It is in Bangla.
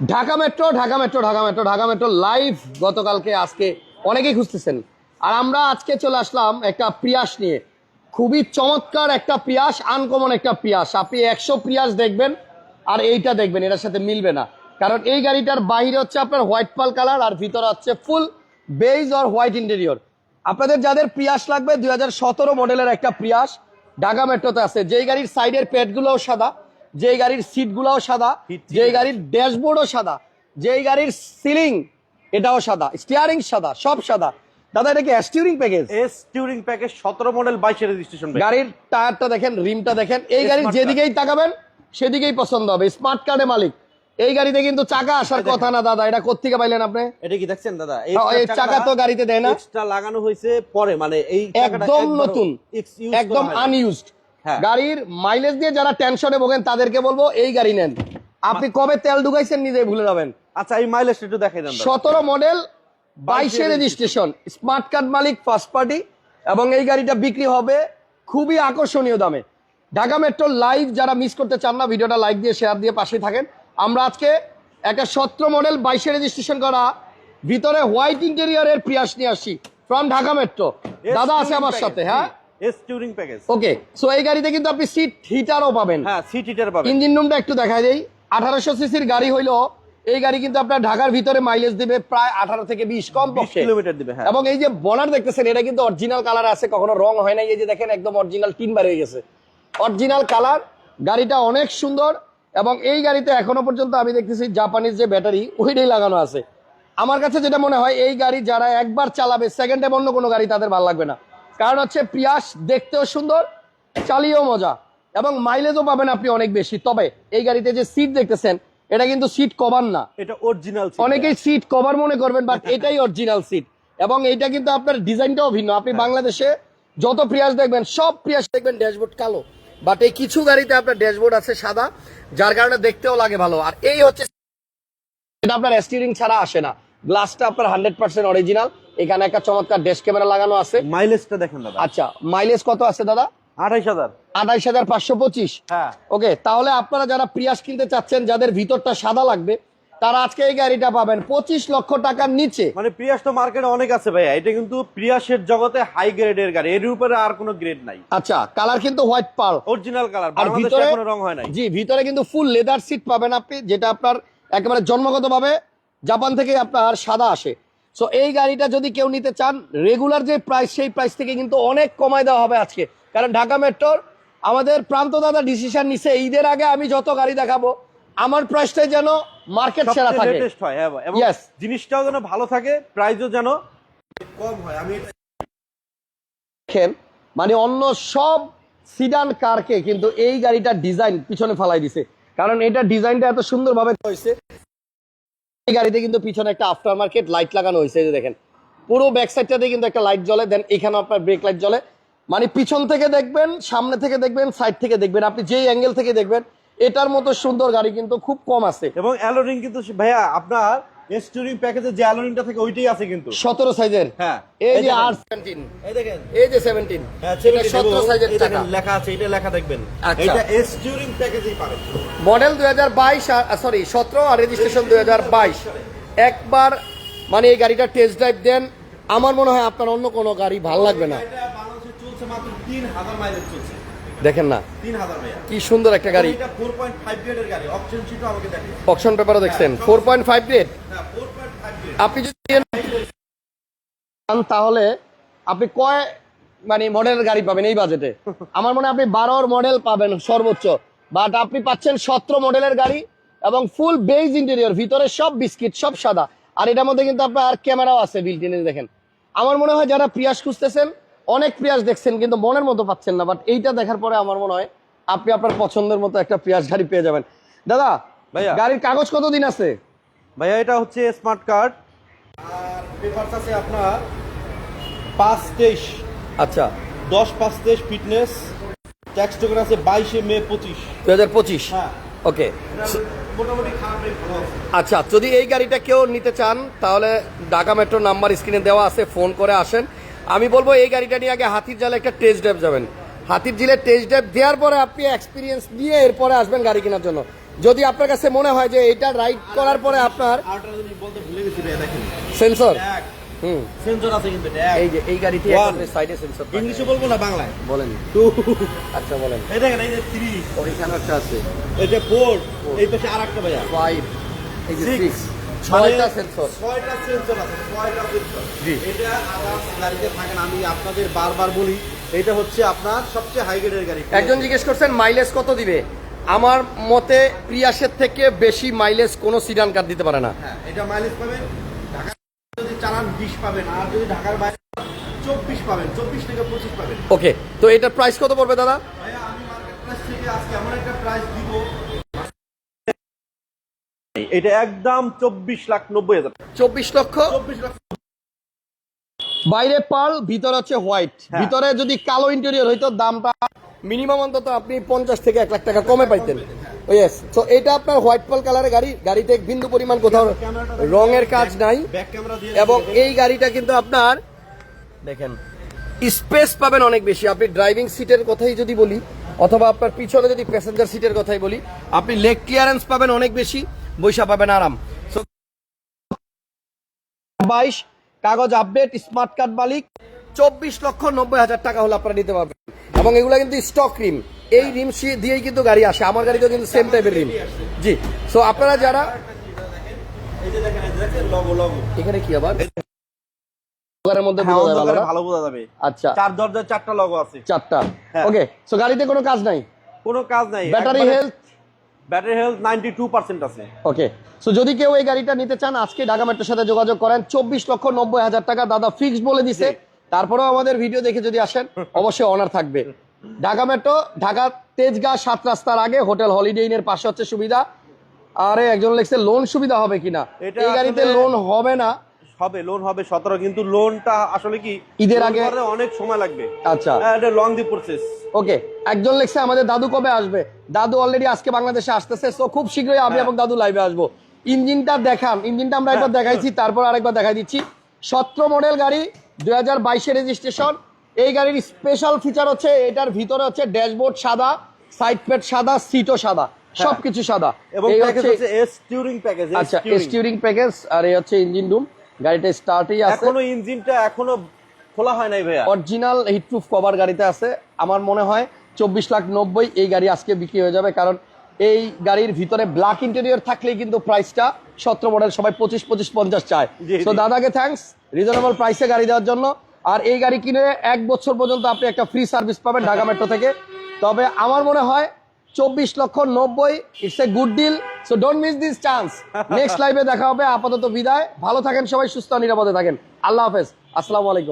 Dhaka metro Dhaka metro Dhaka metro Dhaka metro live গতকালকে, আজকে অনেকেই খুঁজতেছেন। আর আমরা আজকে চলে আসলাম একটা প্রিয়াস নিয়ে। খুবই চমৎকার একটা প্রিয়াস আনকমন একটা প্রিয়াস। আপনি একশো প্রিয়াস দেখবেন, আর এইটা দেখবেন, এটার সাথে মিলবে না। কারণ এই গাড়িটার বাইরে হচ্ছে আপনার হোয়াইট পাল কালার আর ভিতরে হচ্ছে ফুল বেজ আর হোয়াইট ইন্টেরিয়র আপনাদের যাদের প্রিয়াস লাগবে, দুই হাজার সতেরো মডেলের একটা প্রিয়াস, ঢাকা মেট্রোতে আছে। যেই গাড়ির সাইডের পেটগুলোও সাদা যেই গাড়ির সিটগুলোও সাদা যেই গাড়ির ড্যাশবোর্ডও সাদা যেই গাড়ির সিলিং এটাও সাদা স্টিয়ারিং সাদা সব সাদা। দাদা এটা কি steering package S touring package সতেরো মডেল বাইশের রেজিস্ট্রেশন গাড়ির টায়ারটা দেখেন রিমটা দেখেন এই গাড়ির যেদিকেই তাকাবেন সেদিকেই পছন্দ হবে স্মার্ট কার্ডে মালিক। এই গাড়িতে কিন্তু চাকা আসার কথা না দাদা এটা কোথেকে পাইলেন আপনি? এটা কি দেখছেন দাদা? এই চাকা তো গাড়িতে দেয় না। এক্সট্রা লাগানো হয়েছে পরে মানে এই একদম নতুন একদম আনইউজড। গাড়ির মাইলেজ দিয়ে যারা টেনশনে ভোগেন তাদেরকে বলব এই গাড়ি নেন। আপনি কবে তেল ঢুকাইছেন নিজেই ভুলে যাবেন। আচ্ছা এই মাইলেজ একটু দেখাই দেন সতেরো মডেল বাইশে রেজিস্ট্রেশন স্মার্ট কার্ড মালিক ফার্স্ট পার্টি এবং এই গাড়িটা বিক্রি হবে খুবই আকর্ষণীয় দামে। ঢাকা মেট্রো লাইভ যারা মিস করতে চান না ভিডিওটা লাইক দিয়ে শেয়ার দিয়ে পাশে থাকেন। আমরা আজকে একটা সতেরো মডেল বাইশে রেজিস্ট্রেশন করা ভিতরে হোয়াইট ইন্টেরিয়ারের প্রিয়াস নিয়ে আসছি ফ্রম ঢাকা মেট্রো দাদা আছে আমার সাথে হ্যাঁ? S touring package okay so এই গাড়িতে কিন্তু আপনি সিট হিটারও পাবেন। হ্যাঁ সিট হিটার পাবেন। ইঞ্জিন রুমটা একটু দেখা দেই। আঠারোশো সিসির গাড়ি হইল এই গাড়ি কিন্তু আপনার ঢাকার ভিতরে মাইলেজ দিবে প্রায় আঠারো থেকে বিশ কম 20 কিলোমিটার দিবে হ্যাঁ। এবং এই যে বনার দেখতেছেন এটা কিন্তু অরিজিনাল কালার আছে কখনো রং হয় নাই। এই যে দেখেন একদম অরিজিনাল তিনবার হয়ে গেছে। অরিজিনাল কালার গাড়িটা অনেক সুন্দর। এবং এই গাড়িতে এখনও পর্যন্ত আমি দেখতেছি জাপানিজ যে ব্যাটারি ওইটাই লাগানো আছে। আমার কাছে যেটা মনে হয় এই গাড়ি যারা একবার চালাবে সেকেন্ড টাইম অন্য কোনো গাড়ি তাদের ভালো লাগবে না। কারণ হচ্ছে প্রিয়াস দেখতেও সুন্দর চালিয়েও মজা এবং মাইলেজও পাবেন আপনি অনেক বেশি। তবে এই গাড়িতে যে সিট দেখতেছেন এটা কিন্তু সিট কভার না। এটা অরিজিনাল অনেকেই সিট কভার মনে করবেন বাট এটাই অরিজিনাল সিট এবং এটা কিন্তু আপনার ডিজাইনটাও ভিন্ন। আপনি বাংলাদেশে যত প্রিয়াস দেখবেন সব প্রিয়াস দেখবেন ড্যাশবোর্ড কালো। বাট এই কিছু গাড়িতে আপনার ড্যাশবোর্ড আছে সাদা যার কারণে দেখতেও লাগে ভালো। আর এই হচ্ছে এটা আপনার স্টিয়ারিং ছাড়া আসে না। গ্লাসটা আপনার হান্ড্রেড পার্সেন্ট অরিজিনাল। এখানে একটা চমৎকার ড্যাশ ক্যামেরা লাগানো আছে। মাইলেজটা দেখেন দাদা। আচ্ছা মাইলেজ কত আছে দাদা? আঠাইশ হাজার। আঠাইশ হাজার পাঁচশো পঁচিশ। হ্যাঁ। ওকে তাহলে আপনারা যারা প্রিয়াস কিনতে চাচ্ছেন যাদের ভিতরটা সাদা লাগবে তারা আজকে এই গাড়িটা পাবেন পঁচিশ লক্ষ টাকার নিচে। মানে প্রিয়াস তো মার্কেটে অনেক আছে ভাইয়া। এটা কিন্তু প্রিয়াসের জগতে হাই গ্রেডের গাড়ি। এর উপরে আর কোনো গ্রেড নাই। আচ্ছা কালার কিন্তু হোয়াইট পাল অরিজিনাল কালার আর ভিতরে রং হয় জি ভিতরে কিন্তু ফুল লেদার সিট পাবেন আপনি যেটা আপনার একেবারে জন্মগতভাবে জাপান থেকে আপনার সাদা আসে। সো এই গাড়িটা যদি কেউ নিতে চান রেগুলার যে প্রাইস সেই প্রাইস থেকে কিন্তু অনেক কমায় দেওয়া হবে আজকে। কারণ ঢাকা মেট্রোর আমাদের প্রান্ত দাদা ডিসিশন নিছে ঈদের আগে আমি যত গাড়ি দেখাবো আমার প্রাইসটাই যেন মার্কেট সেরা থাকে। হয়. জিনিসটাও যেন ভালো থাকে প্রাইসও যেন কম হয়। আমি দেখেন মানে অন্য সব সিডান কারকে কিন্তু এই গাড়িটার ডিজাইন পিছনে ফালাই দিছে। কারণ এটা ডিজাইনটা এত সুন্দরভাবে হয়েছে এই গাড়িতে কিন্তু পিছনে একটা আফটার মার্কেট লাইট লাগানো হয়েছে যে দেখেন। পুরো ব্যাক সাইডটাতে কিন্তু একটা লাইট জ্বলে দেন এখানে আপনার ব্রেক লাইট জ্বলে। মানে পিছন থেকে দেখবেন, সামনে থেকে দেখবেন সাইড থেকে দেখবেন। আপনি যেই অ্যাঙ্গেল থেকে দেখবেন, এটার মতো সুন্দর গাড়ি কিন্তু খুব কম আছে। এবং অ্যালোরিং কিন্তু ভাইয়া, আপনার স্টুরিং প্যাকেজে যে অ্যালোরিংটা থাকে ওইটাই আছে কিন্তু। সতেরো সাইজের হ্যাঁ। এই যে আর সেভেন্টিন এই দেখেন। এই যে সেভেন্টিন হ্যাঁ, এটা 17 সাইজের টাকা। লেখা আছে এটা লেখা দেখবেন। এটা স্টুরিং প্যাকেজেই পাবেন। মডেল দুই হাজার বাইশ সরি সতেরো আর রেজিস্ট্রেশন দুই হাজার বাইশ। একবার মানে এই গাড়িটা টেস্ট ড্রাইভ দেন। আমার মনে হয় আপনার অন্য কোনো গাড়ি ভালো লাগবে না। এটা বাংলাদেশে চলছে মাত্র 3000 মাইলেজ চলছে। দেখেন না। কি সুন্দর একটা গাড়ি। এটা 4.5 গ্রেডের গাড়ি। অপশন পেপারও দেখছেন। ফোর পয়েন্ট ফাইভ গ্রেড হ্যাঁ 4.5 গ্রেড আপনি যদি তাহলে আপনি কয় মানে মডেলের গাড়ি পাবেন এই বাজেটে আমার মনে হয় আপনি বারোর মডেল পাবেন সর্বোচ্চ। বাট আপনি পাচ্ছেন সতেরো মডেলের গাড়ি এবং ফুল বেজ ইন্টেরিয়র ভিতরে সব বিস্কিট সব সাদা। আর এটার মধ্যে কিন্তু আপনার ক্যামেরাও আছে বিল্ট দেখেন। আমার মনে হয় যারা প্রিয়াস খুঁজতেছেন অনেক পেঁয়াজ দেখছেন কিন্তু মনের মতো পাচ্ছেন না বাট এইটা দেখার পরে আমার মনে হয় আপনি আপনার পছন্দের মতো একটা পেঁয়াজ গাড়ি পেয়ে যাবেন। দাদা ভাইয়া। গাড়ির কাগজ কতদিন আছে? ভাইয়া এটা হচ্ছে স্মার্ট কার্ড আর পেপারস আছে আপনার পাঁচ তেইশ। আচ্ছা। দশ পাঁচ তেইশ ফিটনেস ট্যাক্স টোকেন আছে বাইশে মে পঁচিশ। দু হাজার পঁচিশ? হ্যাঁ। ওকে। আচ্ছা যদি এই গাড়িটা কেউ নিতে চান তাহলে ঢাকা মেট্রো নাম্বার স্ক্রিনে দেওয়া আছে ফোন করে আসেন। আমি বলব এই গাড়িটা নিয়ে আগে হাতির জালে একটা টেস্ট ড্রাইভ যাবেন। হাতির জিলে টেস্ট ড্রাইভ দেওয়ার পরে আপনি এক্সপিরিয়েন্স নিয়ে এরপরে আসবেন গাড়ি কেনার জন্য। যদি আপনার কাছে মনে হয় যে এটা রাইড করার পরে আপনার সেন্সর সেন্সর আছে কিন্তু এই যে এই গাড়িতে সাইডে সেন্সর ইংলিশে বলব না বাংলায়? বলেন। টু আচ্ছা বলেন। এই দেখেন এই যে থ্রি ওইখানে একটা আছে এটা ফোর এই পাশে আর একটা ভাইয়া। ফাইভ এই যে সিক্স ছয়টা সেন্সর ছয়টা সেন্সর আছে ছয়টা সেন্সর এটা গাড়িতে থাকে না আমি আপনাদের বারবার বলি এটা হচ্ছে আপনার সবচেয়ে হাই গ্রেডের গাড়ি। একজন জিজ্ঞেস করছেন মাইলেজ কত দিবে? আমার মতে প্রিয়াসের থেকে বেশি মাইলেজ কোনো সিডান কার দিতে পারে না। হ্যাঁ এটা মাইলেজ পাবেন ঢাকা যদি চালান বিশ পাবেন আর যদি ঢাকার বাইরে চব্বিশ পাবেন চব্বিশ থেকে পঁচিশ পাবেন। ওকে তো এটার প্রাইস কত পড়বে দাদা? ভাইয়া আমি মার্কেট প্রাইস থেকে আজকে এমন একটা প্রাইস দিব এটা একদম চব্বিশ লাখ নব্বই হাজার চব্বিশ লক্ষ? চব্বিশ বাইরে পার্ল ভিতরে হচ্ছে হোয়াইট। হ্যাঁ। ভিতরে যদি কালো ইন্টেরিয়র হইতো দামটা মিনিমাম অন্তত আপনি পঞ্চাশ থেকে এক লাখ টাকা কমে পাইতেন। ইয়েস তো এটা আপনার হোয়াইট পাল কালারের গাড়ি। গাড়িতে বিন্দু পরিমাণ কোথাও রঙের কাজ নাই। এবং এই গাড়িটা কিন্তু আপনার দেখেন স্পেস পাবেন অনেক বেশি। আপনি ড্রাইভিং সিটের কথাই যদি বলি অথবা আপনার পিছনে যদি প্যাসেঞ্জার সিটের কথাই বলি আপনি লেগ ক্লিয়ারেন্স পাবেন অনেক বেশি। বৈশা পাবেন আরাম। বাইশ কাগজ আপডেট স্মার্ট কার্ড মালিক। চব্বিশ লক্ষ নব্বই হাজার টাকা হলে আপনারা নিতে পারবেন। এবং এগুলো কিন্তু স্টক রিম এই রিম দিয়েই কিন্তু গাড়ি আসে। আমার গাড়িতেও কিন্তু সেম টাইপের রিম জি। সো আপনারা যারা এখানে কি আবার? মধ্যে হ্যাঁ, ভালো বোঝা যাবে। আচ্ছা। চার দরজার চারটা লগো আছে। চারটা। হ্যাঁ। ওকে সো গাড়িতে কোনো কাজ নাই? কোনো কাজ নাই। Battery health battery health ninety two percent আছে। ওকে সো যদি কেউ এই গাড়িটা নিতে চান আজকে ঢাকা মেট্রোর সাথে যোগাযোগ করেন চব্বিশ লক্ষ নব্বই হাজার টাকা দাদা ফিক্স বলে দিছে। তারপরেও আমাদের ভিডিও দেখে যদি আসেন অবশ্যই অনার থাকবে। ঢাকা মেট্রো ঢাকা তেজগাঁ সাত রাস্তার আগে হোটেল হলিডে ইনের পাশে হচ্ছে সুবিধা। আরে একজন লিখছে লোন সুবিধা হবে কিনা? এই গাড়িতে লোন হবে না। হবে লোন হবে সতেরো কিন্তু লোনটা আসলে কি ঈদের আগে- অনেক সময় লাগবে। আচ্ছা। হ্যাঁ, এটা লং দি প্রসেস ওকে একজন লিখছে আমাদের দাদু কবে আসবে? দাদু অলরেডি আজকে বাংলাদেশে আসতেছে সো খুব শীঘ্রই আমি হ্যাঁ। এবং দাদু লাইভে আসব। ইঞ্জিনটা দেখান ইঞ্জিনটা আমরা একবার দেখাইছি তারপর আরেকবার দেখাই দিচ্ছি। সতেরো মডেল গাড়ি দুই হাজার বাইশে রেজিস্ট্রেশন এই গাড়ির স্পেশাল ফিচার হচ্ছে এটার ভিতরে হচ্ছে ড্যাশবোর্ড সাদা সাইড প্যাড সাদা সিটও সাদা সবকিছু সাদা। হ্যাঁ। এবং প্যাকেজ হচ্ছে এস টিউরিং প্যাকেজ আচ্ছা স্টিউরিং প্যাকেজ আর এই হচ্ছে ইঞ্জিন রুম গাড়িটা স্টার্টই আছে। এখনও ইঞ্জিনটা এখনও খোলা হয় নাই ভাইয়া। অরিজিনাল হিটপ্রুফ কভার গাড়িতে আছে। আমার মনে হয় চব্বিশ লাখ নব্বই এই গাড়ি আজকে বিক্রি হয়ে যাবে কারণ এই গাড়ির ভিতরে ব্ল্যাক ইন্টেরিয়র থাকলেই কিন্তু প্রাইসটা সতেরো মডেল সবাই পঁচিশ পঁচিশ পঞ্চাশ চায়। তো দাদাকে থ্যাঙ্কস রিজনেবল প্রাইসে গাড়ি দেওয়ার জন্য। আর এই গাড়ি কিনে এক বছর পর্যন্ত আপনি একটা ফ্রি সার্ভিস পাবেন ঢাকা মেট্রো থেকে। তবে আমার মনে হয় চব্বিশ লক্ষ নব্বই it's a good deal so don't miss this chance next লাইভে দেখা হবে আপাতত বিদায়। ভালো থাকেন সবাই সুস্থ নিরাপদে থাকেন। আল্লাহ হাফেজ। আসসালামু আলাইকুম।